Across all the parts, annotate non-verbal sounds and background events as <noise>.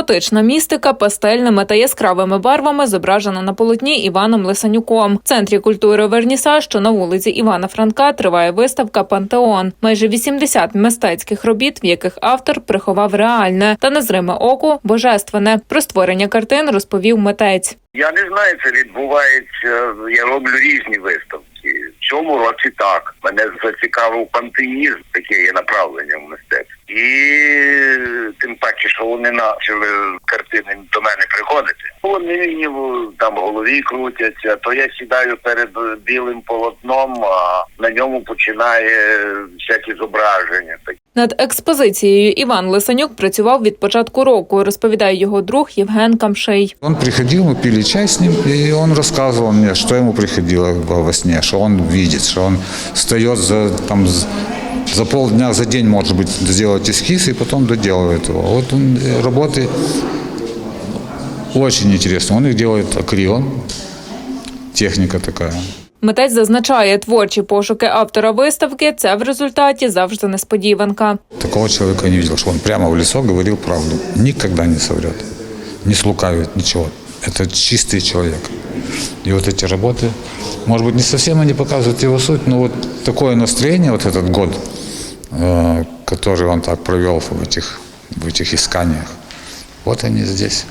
Хаотична містика пастельними та яскравими барвами зображена на полотні Іваном Лисанюком. В центрі культури Верніса, що на вулиці Івана Франка, триває виставка Пантеон. Майже 80 мистецьких робіт, в яких автор приховав реальне та незриме оку божественне. Про створення картин розповів митець. Я не знаю, це відбувається. Я роблю різні виставки. В цьому році так. Мене зацікавив пантеїзм, таке є направлення в мистецтві. І тим паче, що вони почали картини до мене приходити. Вони мені там голові крутяться, то я сідаю перед білим полотном, а на ньому починає всякі зображення. Над експозицією Іван Лисанюк працював від початку року, розповідає його друг Євген Камший. Он приходил, мы пили чай с ним, и он рассказывал мне, что ему приходило во сне, что он видит, что он встает за, там, з- за полдня, за день, может быть, сделать эскиз и потом доделывает его. Вот он э, работы очень интересно. Он их делает акрилом, техника такая. Митець зазначає, творчі пошуки автора виставки це в результаті завжди несподіванка. Такого человека я не видел, что он прямо в лицо говорил правду. Никогда не соврет, не слукавит, ничего. Это чистый человек. И вот эти работы, может быть, не совсем они показывают его суть, но вот такое настроение, вот этот год, э, который он так провел в этих, в этих исканиях, вот они здесь.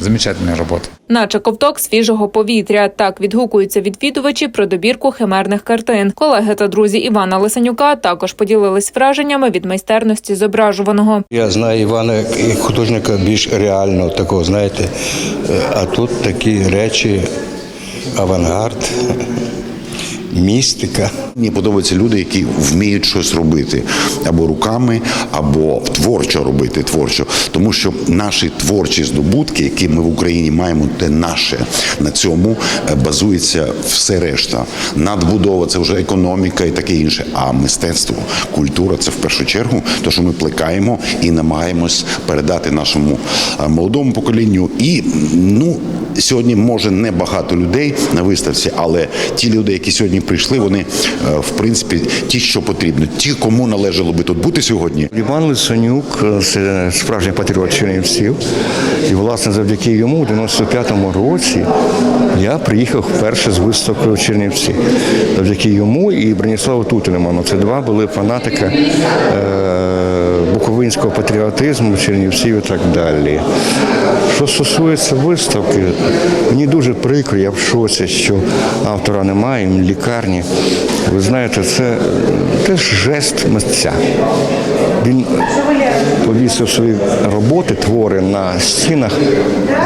Замечательная работа. Наче ковток свіжого повітря. Так відгукуються відвідувачі про добірку химерних картин. Колеги та друзі Івана Лисанюка також поділились враженнями від майстерності зображуваного. Я знаю Івана як художника більш реального такого, знаєте. Е, А тут такі речі, авангард, містика. Мені подобаються люди, які вміють щось робити або руками, або творчо робити творчо. Тому що наші творчі здобутки, які ми в Україні маємо, те наше. На цьому е, базується все решта. Надбудова це вже економіка і таке інше. А мистецтво, культура це в першу чергу те, що ми плекаємо і намагаємось передати нашому е, молодому поколінню. І ну сьогодні може не багато людей на виставці, але ті люди, які сьогодні прийшли, вони е, в принципі ті, що потрібно, ті, кому належало би тут бути сьогодні. Іван Лисонюк е, це справжній патріот Чернівців. І, власне, завдяки йому в 95-му році я приїхав вперше з виставкою в Чернівці. Завдяки йому і Броніславу Тутинеману. Це два були фанатики. е, буковинського патріотизму, Чернівців і так далі. Що стосується виставки, мені дуже прикро, я в шоці, що автора немає, в лікарні. Ви знаєте, це теж жест митця. Він повісив свої роботи, твори на стінах,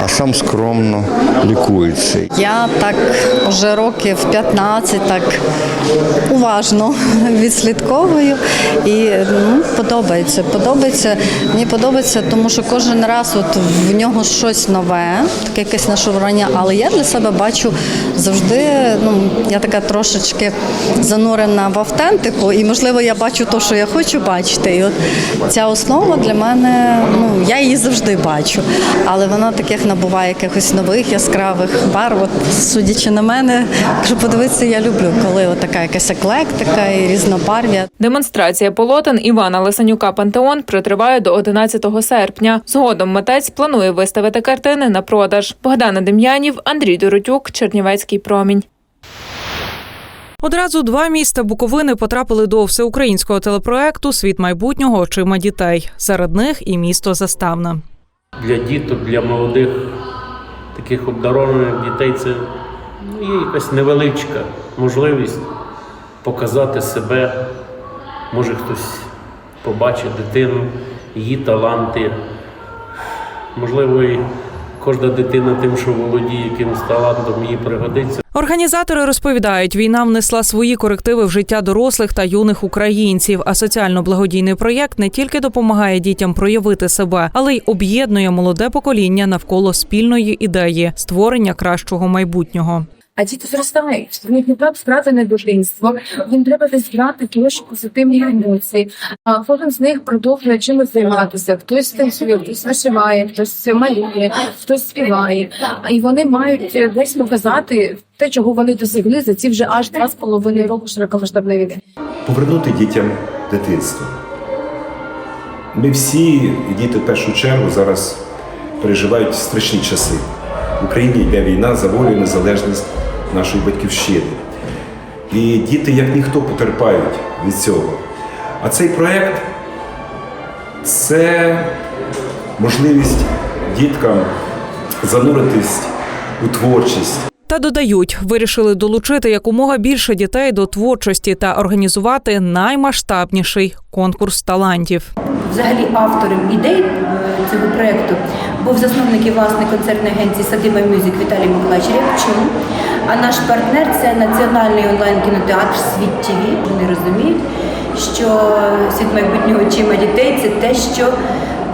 а сам скромно лікується. Я так вже років 15 так уважно <laughs> відслідковую і ну, подобається. Подобається. Мені подобається, тому що кожен раз от в нього щось нове, таке якесь нашарування, але я для себе бачу завжди, ну я така трошечки занурена в автентику, і можливо я бачу те, що я хочу бачити. І от ця основа для мене, ну я її завжди бачу, але вона таких набуває якихось нових яскравих барв. От, судячи на мене, якщо подивитися, я люблю, коли така якась еклектика і різнобарв'я. Демонстрація полотен Івана Лисанюка Пантеон протриває до 11 серпня. Згодом митець планує виставити картини на продаж. Богдана Дем'янів, Андрій Доротюк, Чернівецький промінь. Одразу два міста Буковини потрапили до всеукраїнського телепроекту Світ майбутнього очима дітей. Серед них і місто Заставна. для діток, для молодих таких обдарованих дітей це ну, є якась невеличка можливість показати себе. Може хтось побачить дитину, її таланти. Можливо, і кожна дитина тим, що володіє якимось талантом, їй пригодиться. Організатори розповідають, війна внесла свої корективи в життя дорослих та юних українців. А соціально-благодійний проєкт не тільки допомагає дітям проявити себе, але й об'єднує молоде покоління навколо спільної ідеї створення кращого майбутнього. А діти зростають. В них не так втратене дитинство. Їм треба десь брати трошки позитивних емоцій. А кожен з них продовжує чимось займатися. Хтось танцює, хтось вишиває, хтось малює, хтось співає. І вони мають е, десь показати те, чого вони досягли за ці вже аж два з половиною року широкомасштабної війни. повернути дітям дитинство. Ми всі, діти в першу чергу, зараз переживають страшні часи. В Україні йде війна за волю незалежність нашої батьківщини. І діти, як ніхто, потерпають від цього. А цей проєкт це можливість діткам зануритись у творчість, Та додають, вирішили долучити якомога більше дітей до творчості та організувати наймасштабніший конкурс талантів. Взагалі автором ідей е, цього проєкту був засновник і власник концертної агенції Садиба Мюзик Віталій Миколаївич Рябчун. А наш партнер це національний онлайн-кінотеатр Світ ТВ. Вони розуміють, що світ майбутнього очима дітей це те, що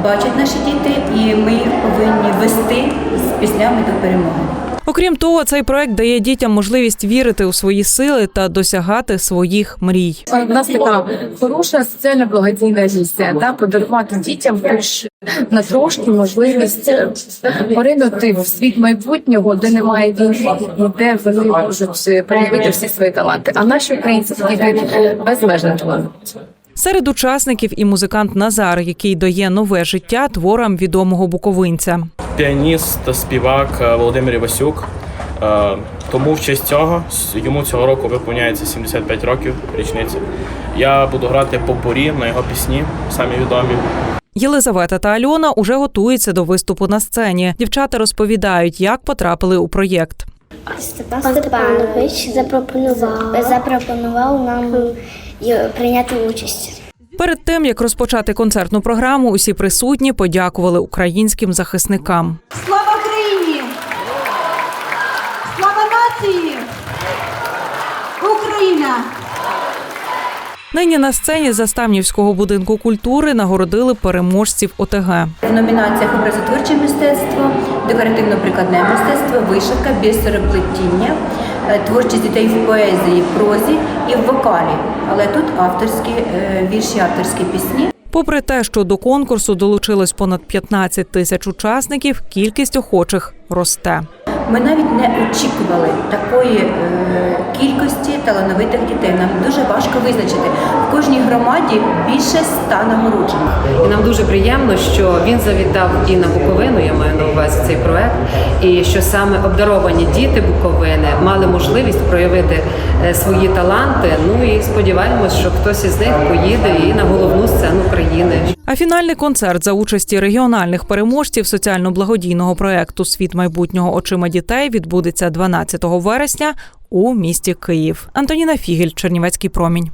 бачать наші діти, і ми їх повинні вести з піснями до перемоги. Окрім того, цей проект дає дітям можливість вірити у свої сили та досягати своїх мрій. У нас така хороша соціальна благодійна місія, да, подарувати дітям хоч на трошки можливість е, поринути в світ майбутнього, де немає війни, де вони можуть проявити всі свої таланти. А наші українці діти безмежно таланти. Серед учасників і музикант Назар, який дає нове життя творам відомого буковинця. Піаніст та співак е, Володимир Івасюк. Е, Тому в честь цього йому цього року виповняється 75 років річниця. Я буду грати по порі на його пісні, самі відомі. Єлизавета та Альона уже готуються до виступу на сцені. Дівчата розповідають, як потрапили у проєкт. Степан Степанович запропонував, запропонував нам е, прийняти участь. Перед тим як розпочати концертну програму, усі присутні подякували українським захисникам. Слава Україні! Слава нації! Україна! Нині на сцені заставнівського будинку культури нагородили переможців ОТГ. В номінаціях образотворче мистецтво, декоративно-прикладне мистецтво, вишивка, бісероплетіння, е, творчість дітей в поезії, прозі і в вокалі. Але тут авторські е, вірші, авторські пісні. Попри те, що до конкурсу долучилось понад 15 тисяч учасників, кількість охочих росте. Ми навіть не очікували такої е, кількості талановитих дітей. Нам дуже важко визначити. В кожній громаді більше ста нагороджених. І нам дуже приємно, що він завітав і на Буковину, я маю на увазі цей проект, і що саме обдаровані діти Буковини мали можливість проявити е, свої таланти. Ну і сподіваємось, що хтось із них поїде і на головну сцену країни. А фінальний концерт за участі регіональних переможців соціально-благодійного проекту Світ майбутнього очима дітей відбудеться 12 вересня у місті Київ. Антоніна Фігель, Чернівецький промінь.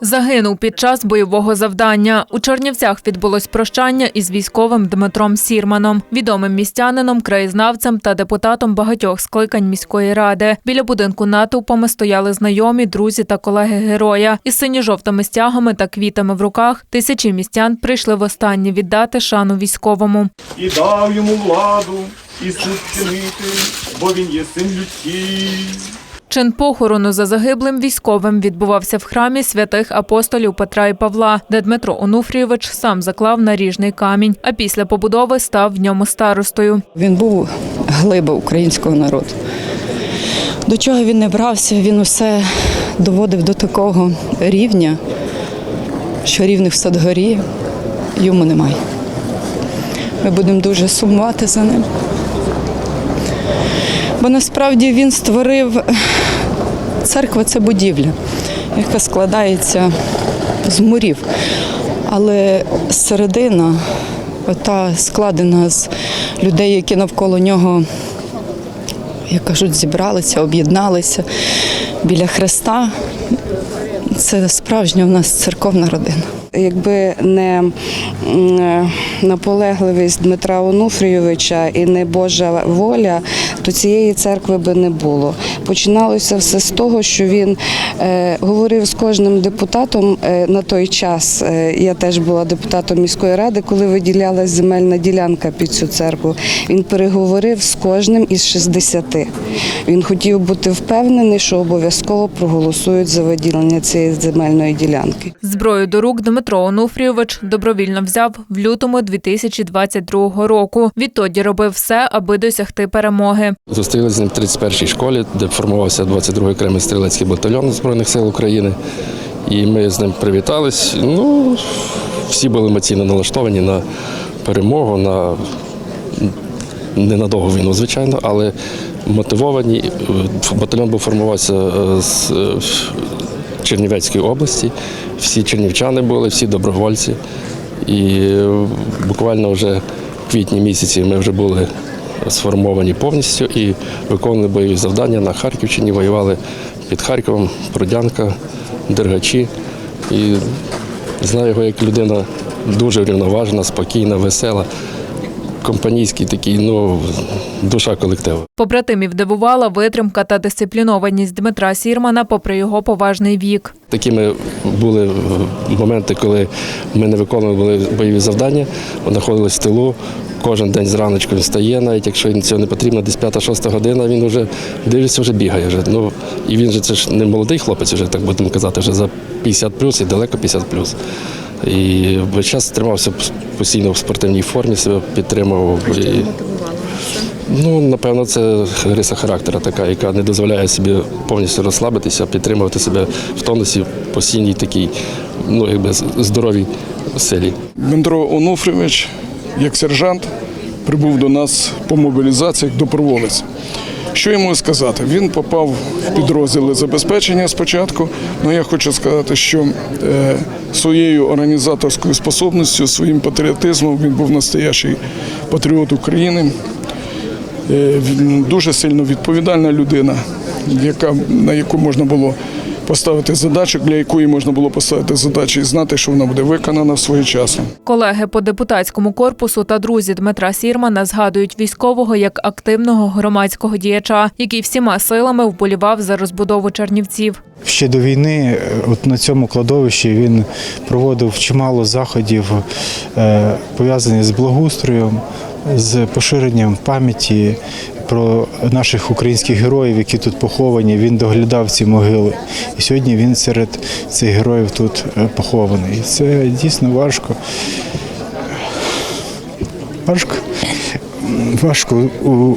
Загинув під час бойового завдання. У Чернівцях відбулось прощання із військовим Дмитром Сірманом, відомим містянином, краєзнавцем та депутатом багатьох скликань міської ради. Біля будинку натовпами стояли знайомі, друзі та колеги героя. Із синьо-жовтими стягами та квітами в руках тисячі містян прийшли востаннє віддати шану військовому. і дав йому владу, і суд чинити, бо він є син людський. Чин похорону за загиблим військовим відбувався в храмі святих апостолів Петра і Павла, де Дмитро Онуфрійович сам заклав наріжний камінь, а після побудови став в ньому старостою. Він був глиба українського народу. До чого він не брався, він усе доводив до такого рівня, що рівних в Садгорі йому немає. Ми будемо дуже сумувати за ним. Бо насправді він створив церква це будівля, яка складається з мурів. Але середина, ота складена з людей, які навколо нього, як кажуть, зібралися, об'єдналися біля Христа. Це справжня в нас церковна родина. Якби не наполегливість Дмитра Онуфрійовича і не Божа воля, то цієї церкви би не було. Починалося все з того, що він е, говорив з кожним депутатом е, на той час. е, я теж була депутатом міської ради, коли виділялась земельна ділянка під цю церкву. Він переговорив з кожним із 60. Він хотів бути впевнений, що обов'язково проголосують за виділення цієї земельної ділянки. Зброю до рук Дмитро Онуфрійович добровільно взяв в лютому 2022 року. Відтоді робив все, аби досягти перемоги. Зустрілися з ним в 31-й школі, де формувався 22-й окремий стрілецький батальйон Збройних сил України. І ми з ним привітались. Ну, всі були емоційно налаштовані на перемогу, на ненадовго війну, звичайно, але мотивовані. Батальйон був формувався е, з е, Чернівецької області. Всі чернівчани були, всі добровольці. І е, буквально вже в квітні місяці ми вже були сформовані повністю і виконували бойові завдання на Харківщині, воювали під Харковом, Продянка, Дергачі. І знаю його як людина дуже врівноважена, спокійна, весела, компанійський такий, ну, душа колективу. Побратимів дивувала витримка та дисциплінованість Дмитра Сірмана, попри його поважний вік. Такими були моменти, коли ми не виконували бойові завдання, знаходились в тилу. Кожен день зраночку він встає, навіть якщо їм цього не потрібно, десь 5-6 година, він вже дивиться, вже бігає. Вже. Ну, і він же це ж не молодий хлопець, вже так будемо казати, вже за 50 плюс і далеко 50 плюс. І весь час тримався постійно в спортивній формі, себе підтримував. І, ну, напевно, це риса характера така, яка не дозволяє собі повністю розслабитися, підтримувати себе в тонусі, постійній такій, ну, якби здоровій силі. Дмитро Онуфрійович, як сержант, прибув до нас по мобілізації як доброволець. Що йому сказати? Він попав в підрозділи забезпечення спочатку. але я хочу сказати, що е, своєю організаторською способністю, своїм патріотизмом він був настоящий патріот України. Е, він дуже сильно відповідальна людина, яка, на яку можна було поставити задачу, для якої можна було поставити задачу і знати, що вона буде виконана своєчасно. Колеги по депутатському корпусу та друзі Дмитра Сірмана згадують військового як активного громадського діяча, який всіма силами вболівав за розбудову Чернівців. Ще до війни, е, от на цьому кладовищі він проводив чимало заходів, е, пов'язаних з благоустроєм, з поширенням пам'яті про наших українських героїв, які тут поховані. Він доглядав ці могили. І сьогодні він серед цих героїв тут е, похований. І це дійсно важко. Важко. Важко у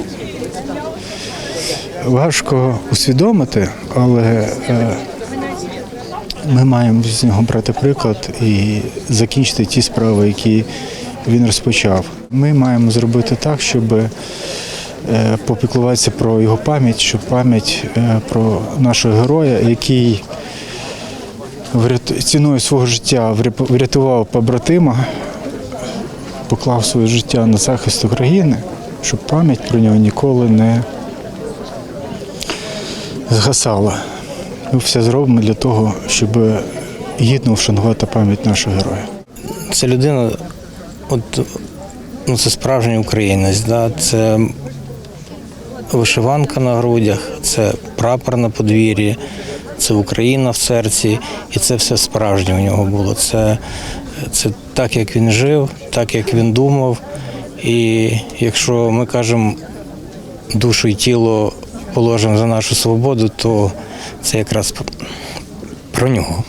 важко усвідомити, але е, ми маємо з нього брати приклад і закінчити ті справи, які він розпочав. Ми маємо зробити так, щоб е, попіклуватися про його пам'ять, щоб пам'ять е, про нашого героя, який ціною свого життя вряту- врятував побратима, поклав своє життя на захист України, щоб пам'ять про нього ніколи не згасала. Ми все зробимо для того, щоб гідно вшанувати пам'ять нашого героя. Це людина, от, ну, це справжній українець, да? це вишиванка на грудях, це прапор на подвір'ї, це Україна в серці, і це все справжнє у нього було. Це, це так, як він жив, так, як він думав. І якщо ми кажемо душу і тіло положимо за нашу свободу, то це якраз про нього.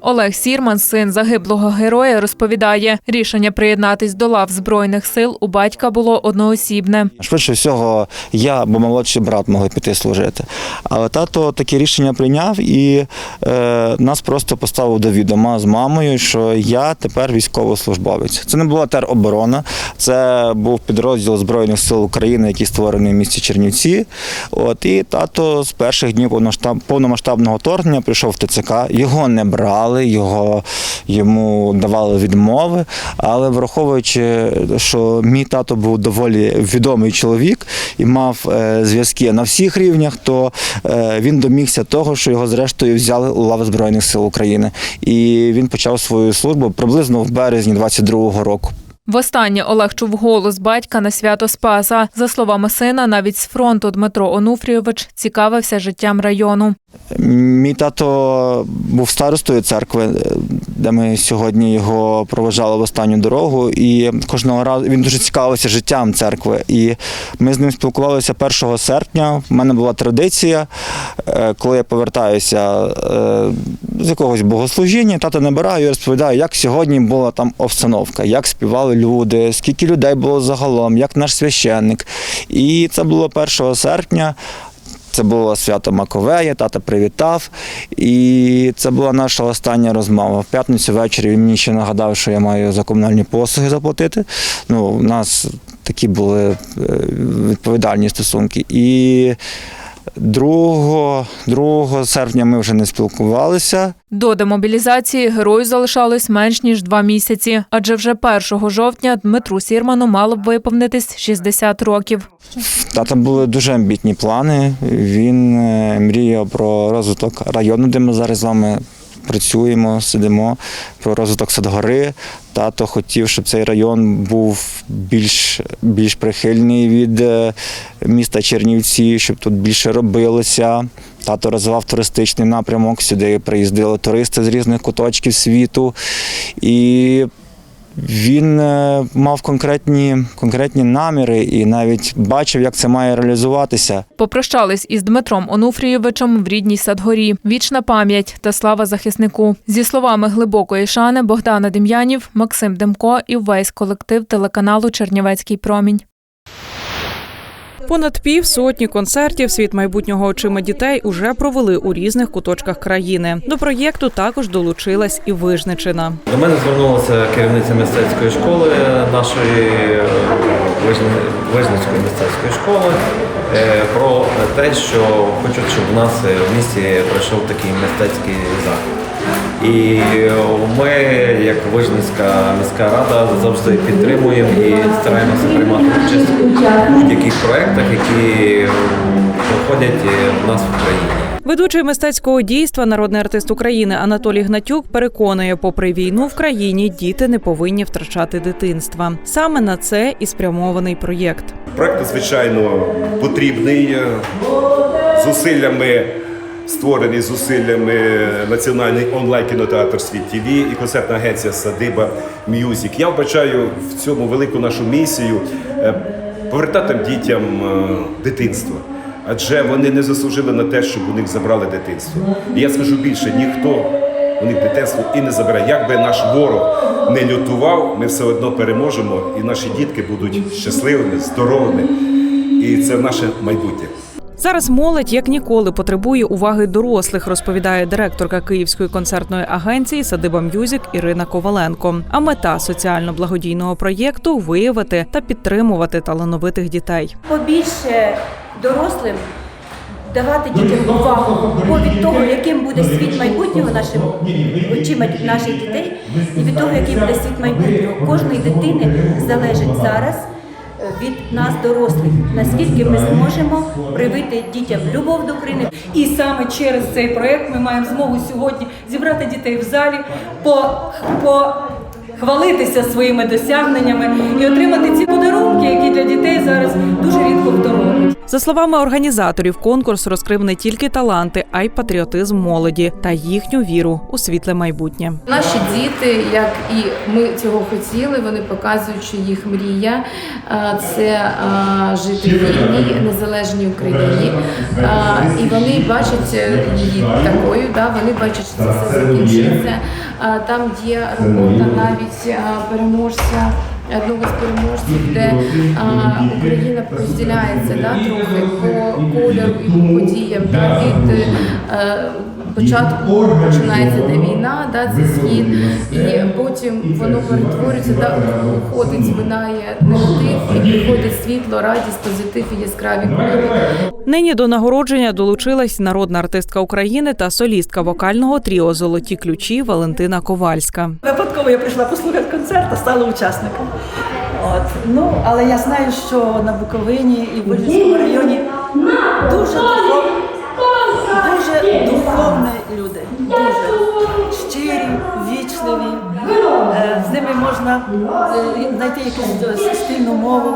Олег Сірман, син загиблого героя, розповідає, рішення приєднатись до лав збройних сил у батька було одноосібне. Швидше всього, я або молодший брат могли піти служити. Але тато таке рішення прийняв і е, нас просто поставив до відома з мамою, що я тепер військовослужбовець. Це не була тероборона, це був підрозділ Збройних сил України, який створений в місті Чернівці. От і тато з перших днів повномасштабного вторгнення прийшов в ТЦК. Його не брали, його йому давали відмови. Але враховуючи, що мій тато був доволі відомий чоловік і мав е, зв'язки на всіх рівнях, то е, він домігся того, що його зрештою взяли у лави Збройних сил України. І він почав свою службу приблизно в березні 22-го року. Востаннє Олег чув голос батька на свято Спаса. За словами сина, навіть з фронту Дмитро Онуфрійович цікавився життям району. Мій тато був старостою церкви, де ми сьогодні його проважали в останню дорогу. І кожного разу він дуже цікавився життям церкви. І ми з ним спілкувалися 1 серпня. У мене була традиція, е, коли я повертаюся е, з якогось богослужіння, тато набираю і розповідаю, як сьогодні була там обстановка, як співали люди, скільки людей було загалом, як наш священник. І це було 1 серпня. Це було свято Маковея, тата привітав. І це була наша остання розмова. В п'ятницю ввечері він мені ще нагадав, що я маю за комунальні послуги заплатити. Ну, у нас такі були е, відповідальні стосунки. І 2, 2 серпня ми вже не спілкувалися. До демобілізації герою залишалось менш ніж два місяці, адже вже 1 жовтня Дмитру Сірману мало б виповнитись 60 років. Тата були дуже амбітні плани. Він е, мріяв про розвиток району, де ми зараз з вами працюємо, сидимо, про розвиток Садгори. Тато хотів, щоб цей район був більш, більш прихильний від е, міста Чернівці, щоб тут більше робилося. Тато розвивав туристичний напрямок, сюди приїздили туристи з різних куточків світу. І він е, мав конкретні, конкретні наміри і навіть бачив, як це має реалізуватися. Попрощались із Дмитром Онуфрійовичем в рідній Садгорі. Вічна пам'ять та слава захиснику. Зі словами глибокої шани Богдана Дем'янів, Максим Демко і весь колектив телеканалу Чернівецький промінь. Понад пів сотні концертів світ майбутнього очима дітей уже провели у різних куточках країни. До проєкту також долучилась і Вижничина. До мене звернулася керівниця мистецької школи нашої е, Вижни- Вижницької мистецької школи е, про те, що хочуть, щоб у нас е, в місті пройшов такий мистецький захід. І ми, як Вижницька міська рада, завжди підтримуємо і стараємося приймати участь у будь-яких проєктах, які проходять е, в нас в Україні. Ведучий мистецького дійства, народний артист України Анатолій Гнатюк переконує, попри війну в країні діти не повинні втрачати дитинства. Саме на це і спрямований проєкт. Проект, звичайно, потрібний е, зусиллями. Створений зусиллями Національний онлайн кінотеатр Світ ТВ і концертна агенція Садиба Мюзік. Я вбачаю в цьому велику нашу місію е, повертати дітям е, дитинство. Адже вони не заслужили на те, щоб у них забрали дитинство. І я скажу більше, ніхто у них дитинство і не забере. Як би наш ворог не лютував, ми все одно переможемо, і наші дітки будуть щасливими, здоровими. І це наше майбутнє. Зараз молодь як ніколи потребує уваги дорослих, розповідає директорка Київської концертної агенції Садиба М'юзік Ірина Коваленко. А мета соціально-благодійного проєкту виявити та підтримувати талановитих дітей. Побільше дорослим давати дітям увагу, бо від того, яким буде світ майбутнього нашим очима наших дітей, і від того, який буде світ майбутнього кожної дитини залежить зараз. Від нас, дорослих, наскільки ми зможемо привити дітям любов до України, І саме через цей проект ми маємо змогу сьогодні зібрати дітей в залі, по, по хвалитися своїми досягненнями і отримати ці подарунки, які для дітей зараз дуже рідко хто робить. За словами організаторів, конкурс розкрив не тільки таланти, а й патріотизм молоді та їхню віру у світле майбутнє. Наші діти, як і ми цього хотіли, вони показують, що їх мрія це жити в вільній, незалежній Україні. І вони бачать е, її такою, да, вони бачать, що це все закінчиться. А, Там є робота навіть переможця. Одного з переможців, де а, Україна розділяється да, трохи по кольору і по подіям. Да, від е, початку починається де війна, да, це схід, і потім воно перетворюється, да, уходить, минає негатив, і приходить світло, радість, позитив і яскраві кольори. Нині до нагородження долучилась народна артистка України та солістка вокального тріо Золоті ключі Валентина Ковальська. Випадково я прийшла послухати концерт, а стала учасником. От. Ну, але я знаю, що на Буковині і в Вижницькому районі дуже духов... дуже духовні люди, дуже щирі, вічливі. Е, З ними можна е, знайти якусь е, спільну мову.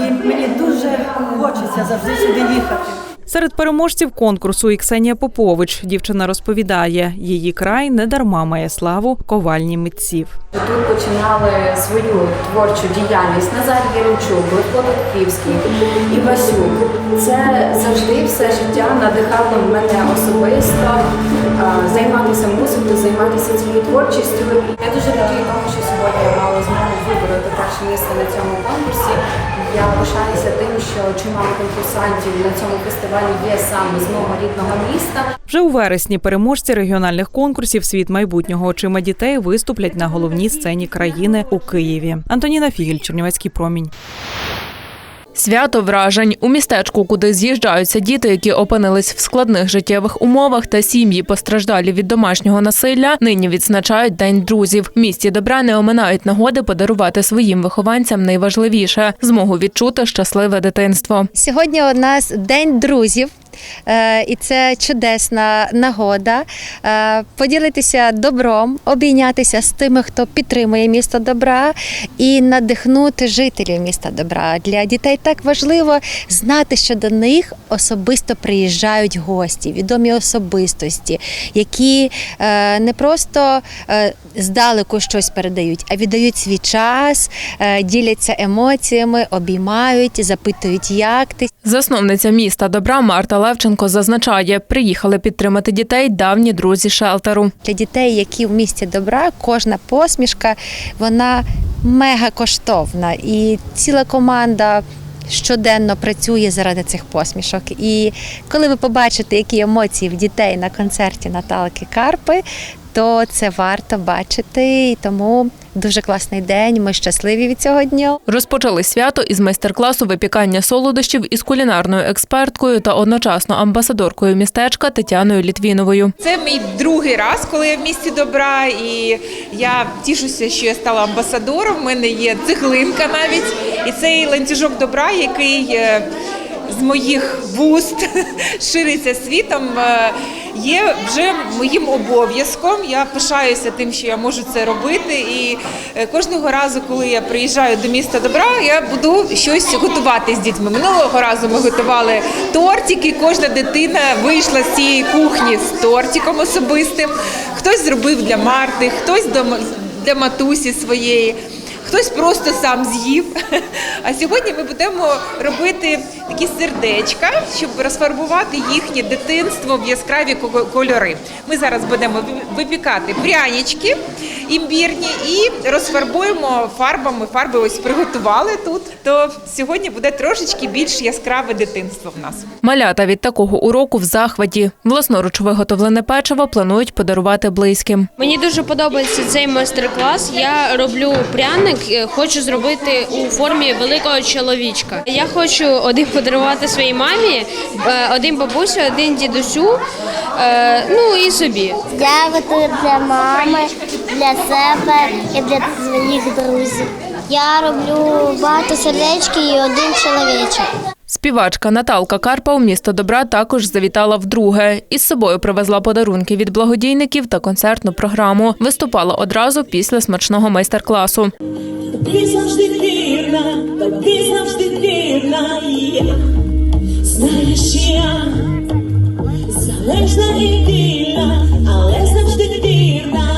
І мені дуже хочеться завжди сюди їхати. Серед переможців конкурсу і Ксенія Попович. Дівчина розповідає, її край недарма має славу ковальні митців. Тут починали свою творчу діяльність Назар Єремчук, Левко Дудківський, Івасюк. Це завжди все життя надихало мене особисто займатися музикою, займатися цією творчістю. Я дуже радію тому, що сьогодні я мала змогу вибороти перше місце на цьому. Я пишаюся тим, що чимало конкурсантів на цьому фестивалі є саме з мого рідного міста. Вже у вересні переможці регіональних конкурсів Світ майбутнього очима дітей виступлять на головній сцені країни у Києві. Антоніна Фігель, Чернівецький промінь. Свято вражень у містечку, куди з'їжджаються діти, які опинились в складних життєвих умовах, та сім'ї постраждалі від домашнього насилля. Нині відзначають день друзів. В місті добра не оминають нагоди подарувати своїм вихованцям найважливіше змогу відчути щасливе дитинство. Сьогодні у нас день друзів. Е, І це чудесна нагода е, поділитися добром, обійнятися з тими, хто підтримує місто добра, і надихнути жителів міста добра. Для дітей так важливо знати, що до них особисто приїжджають гості, відомі особистості, які е, не просто здалеку щось передають, а віддають свій час, діляться емоціями, обіймають, запитують, як ти. Засновниця міста добра Марта Левченко зазначає, приїхали підтримати дітей давні друзі шелтеру. Для дітей, які в місті добра, кожна посмішка вона мега коштовна. І ціла команда щоденно працює заради цих посмішок. І коли ви побачите, які емоції в дітей на концерті Наталки Карпи, то це варто бачити. І тому дуже класний день. Ми щасливі від цього дня. Розпочали свято із майстер-класу випікання солодощів із кулінарною експерткою та одночасно амбасадоркою містечка Тетяною Літвіновою. Це мій другий раз, коли я в місті добра, і я тішуся, що я стала амбасадором. У мене є цеглинка навіть, і цей ланцюжок добра, який е, з моїх вуст <laughs> шириться світом, е, є вже моїм обов'язком. Я пишаюся тим, що я можу це робити. І е, кожного разу, коли я приїжджаю до міста добра, я буду щось готувати з дітьми. Минулого разу ми готували тортики. Кожна дитина вийшла з цієї кухні з тортиком особистим. Хтось зробив для Марти, хтось для матусі своєї. Хтось просто сам з'їв. <laughs> А сьогодні ми будемо робити такі сердечка, щоб розфарбувати їхнє дитинство в яскраві ко- кольори. Ми зараз будемо випікати прянички імбірні і розфарбуємо фарбами. Фарби ось приготували тут. То сьогодні буде трошечки більш яскраве дитинство в нас. Малята від такого уроку в захваті. Власноруч виготовлене печиво планують подарувати близьким. Мені дуже подобається цей майстер-клас. Я роблю пряник, е, хочу зробити у формі великого чоловічка. Я хочу один подарувати своїй мамі, е, один бабусю, один дідусю, е, ну і собі. Я готую для мами, для себе і для своїх друзів. Я роблю багато сердечки і один чоловічок. Співачка Наталка Карпа у місто добра також завітала вдруге. Із собою привезла подарунки від благодійників та концертну програму. Виступала одразу після смачного майстер-класу. Тобі завжди вірна, тобі завжди вірна я. Знаєш, я залежна і вільна, але завжди вірна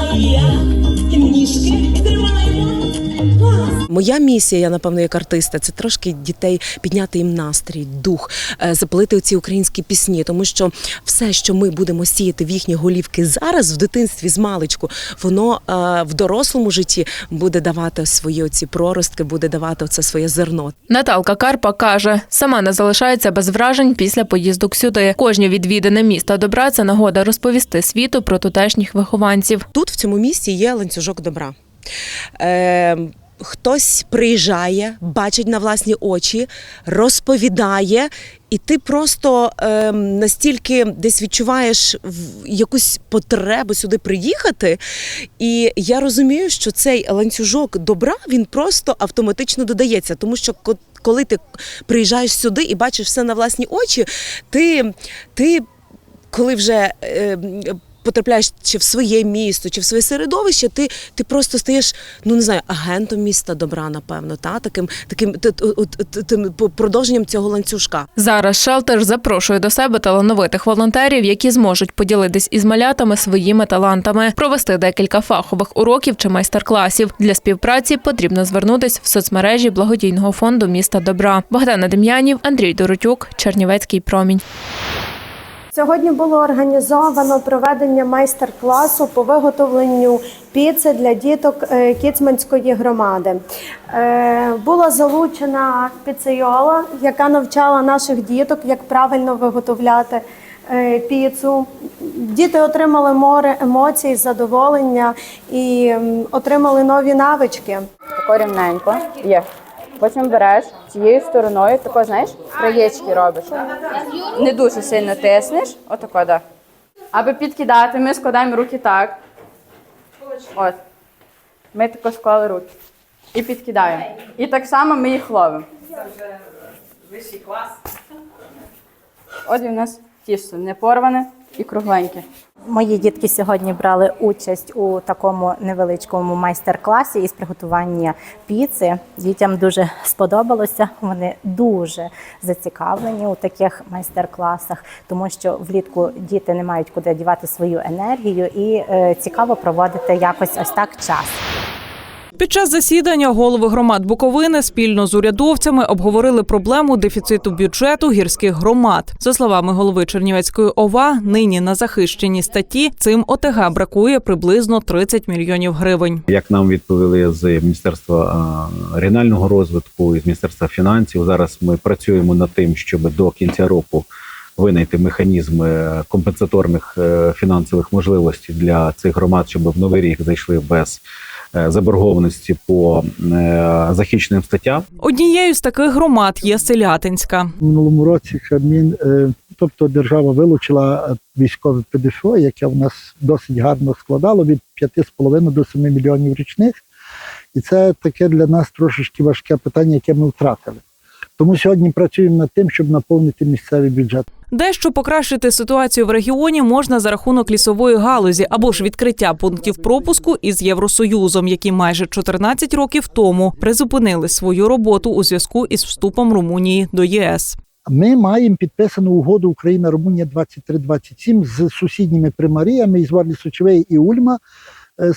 Моя місія, я напевно, як артиста, це трошки дітей підняти їм настрій, дух, е, запалити ці українські пісні, тому що все, що ми будемо сіяти в їхні голівки зараз, в дитинстві з маличку, воно е, в дорослому житті буде давати свої оці проростки, буде давати оце своє зерно. Наталка Карпа каже, сама не залишається без вражень після поїздок сюди. Кожні відвідини міста добра це нагода розповісти світу про тутешніх вихованців. Тут в цьому місті є ланцюжок добра. Е, хтось приїжджає, бачить на власні очі, розповідає, і ти просто е, настільки десь відчуваєш якусь потребу сюди приїхати. І я розумію, що цей ланцюжок добра він просто автоматично додається, тому що ко- коли ти приїжджаєш сюди і бачиш все на власні очі, ти, ти коли вже е, потрапляєш чи в своє місто, чи в своє середовище, ти, ти просто стаєш, ну не знаю, агентом міста добра, напевно, та таким таким тим продовженням цього ланцюжка. Зараз шелтер запрошує до себе талановитих волонтерів, які зможуть поділитись із малятами своїми талантами, провести декілька фахових уроків чи майстер-класів. Для співпраці потрібно звернутись в соцмережі благодійного фонду міста добра. Богдана Дем'янів, Андрій Доротюк, Чернівецький промінь. Сьогодні було організовано проведення майстер-класу по виготовленню піци для діток е, Кіцманської громади. Е, Була залучена піцейола, яка навчала наших діток, як правильно виготовляти е, піцу. Діти отримали море емоцій, задоволення і отримали нові навички. Тако рівненько. Є. Потім береш цією стороною, тако, знаєш, краєчки робиш. Не дуже сильно тиснеш. Отако, да. Аби підкидати, ми складаємо руки так. От. Ми тако склали руки. І підкидаємо. І так само ми їх ловимо. Вищий клас. От і в нас тісто не порване і кругленьке. Мої дітки сьогодні брали участь у такому невеличкому майстер-класі із приготування піци. Дітям дуже сподобалося. Вони дуже зацікавлені у таких майстер-класах, тому що влітку діти не мають куди дівати свою енергію, і е, цікаво проводити якось ось так час. Під час засідання голови громад Буковини спільно з урядовцями обговорили проблему дефіциту бюджету гірських громад. За словами голови Чернівецької ОВА, нині на захищені статті цим ОТГ бракує приблизно 30 мільйонів гривень. Як нам відповіли з Міністерства регіонального розвитку і з Міністерства фінансів, зараз ми працюємо над тим, щоб до кінця року винайти механізми компенсаторних е, фінансових можливостей для цих громад, щоб в новий рік зайшли без е, заборгованості по е, захищеним статтям. Однією з таких громад є Селятинська. В минулому році Кабмін, е, тобто держава вилучила військове ПДФО, яке в нас досить гарно складало від 5,5 до 7 мільйонів річних. І це таке для нас трошечки важке питання, яке ми втратили. Тому сьогодні працюємо над тим, щоб наповнити місцевий бюджет. Дещо покращити ситуацію в регіоні можна за рахунок лісової галузі або ж відкриття пунктів пропуску із Євросоюзом, які майже 14 років тому призупинили свою роботу у зв'язку із вступом Румунії до ЄС. Ми маємо підписану угоду Україна-Румунія 2327 з сусідніми примаріями із Варлі Сочовей і Ульма. Е,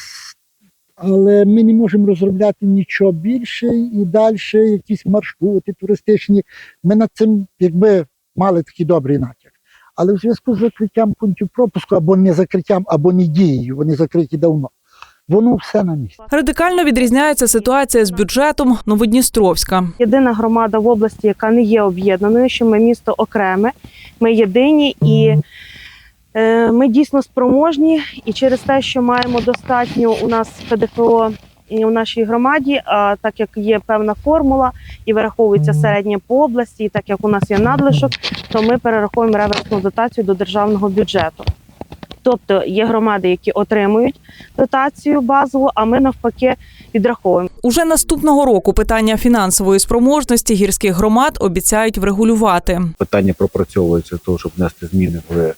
Але ми не можемо розробляти нічого більше і далі, якісь маршрути туристичні. Ми над цим якби мали такий добрий натяк. Але в зв'язку з закриттям пунктів пропуску або не закриттям, або не дією, вони закриті давно. Воно все на місці. Радикально відрізняється ситуація з бюджетом Новодністровська. Єдина громада в області, яка не є об'єднаною, що ми місто окреме, ми єдині і е, ми дійсно спроможні. І через те, що маємо достатньо у нас ПДФО у нашій громаді, а так як є певна формула і вираховується середнє по області, і так як у нас є надлишок, то ми перераховуємо реверсну дотацію до державного бюджету. Тобто є громади, які отримують дотацію базову, а ми навпаки відраховуємо. Уже наступного року питання фінансової спроможності гірських громад обіцяють врегулювати. Питання пропрацьовується того, щоб внести зміни в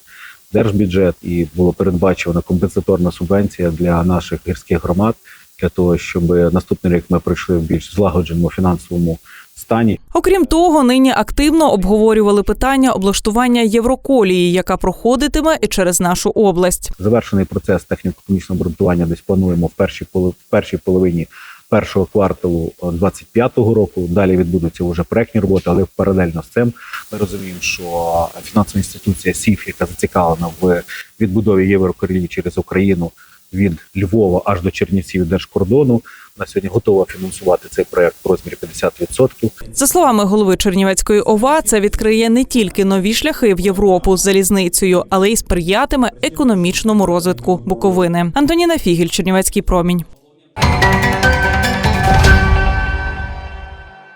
держбюджет, і було передбачена компенсаторна субвенція для наших гірських громад для того, щоб наступний рік ми пройшли в більш злагодженому фінансовому стані. Окрім того, нині активно обговорювали питання облаштування Євроколії, яка проходитиме і через нашу область. Завершений процес техніко-економічного обґрунтування десь плануємо в першій в першій половині першого кварталу 25-го року. Далі відбудуться вже проектні роботи, але паралельно з цим ми розуміємо, що фінансова інституція СІФ, яка зацікавлена в відбудові Євроколії через Україну від Львова аж до Чернівців держкордону, на сьогодні готова фінансувати цей проект в розмірі 50%. За словами голови Чернівецької ОВА, це відкриє не тільки нові шляхи в Європу з залізницею, але й сприятиме економічному розвитку Буковини. Антоніна Фігіль, Чернівецький промінь.